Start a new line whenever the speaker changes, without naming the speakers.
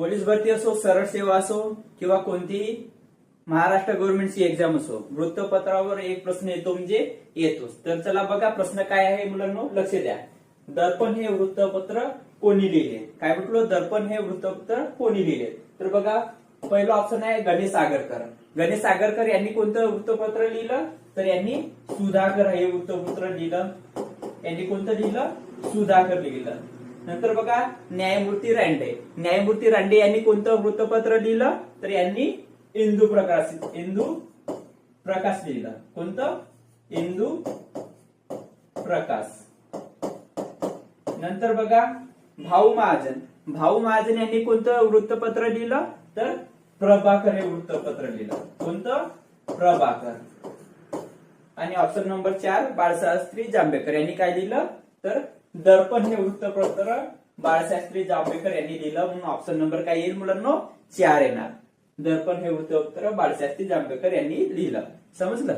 Police भरती असो सरळ सेवा असो किंवा कोणतीही महाराष्ट्र गव्हर्नमेंटची एक्झाम असो वृत्तपत्रावर एक प्रश्न येतो म्हणजे येतोच. तर चला बघा प्रश्न काय आहे मुलांना लक्ष द्या. दर्पण हे वृत्तपत्र कोणी लिहिले? काय म्हटलं? दर्पण हे वृत्तपत्र कोणी लिहिले? तर बघा पहिलं ऑप्शन आहे गणेश आगरकर गणेश आगरकर यांनी कोणतं वृत्तपत्र लिहिलं? तर यांनी सुधाकर हे वृत्तपत्र लिहिलं. यांनी कोणतं लिहिलं? सुधाकर लिहिलं. नंतर बघा न्यायमूर्ती रांडे. न्यायमूर्ती रांडे यांनी कोणतं वृत्तपत्र लिहिलं? तर यांनी इंदू प्रकाशित इंदू प्रकाश लिहिलं. कोणतं? इंदू प्रकाश. नंतर बघा भाऊ महाजन. भाऊ महाजन यांनी कोणतं वृत्तपत्र लिहिलं? तर प्रभाकर हे वृत्तपत्र लिहिलं. कोणतं? प्रभाकर. आणि ऑप्शन नंबर चार बाळशास्त्री जांभेकर यांनी काय लिहिलं? तर दर्पण हे वृत्तपत्र बाळशास्त्री जांभेकर यांनी लिहिलं म्हणून ऑप्शन नंबर काय येईल मुलांना? चार येणार. दर्पण हे वृत्तपत्र बाळशास्त्री जांभेकर यांनी लिहिलं समजलं?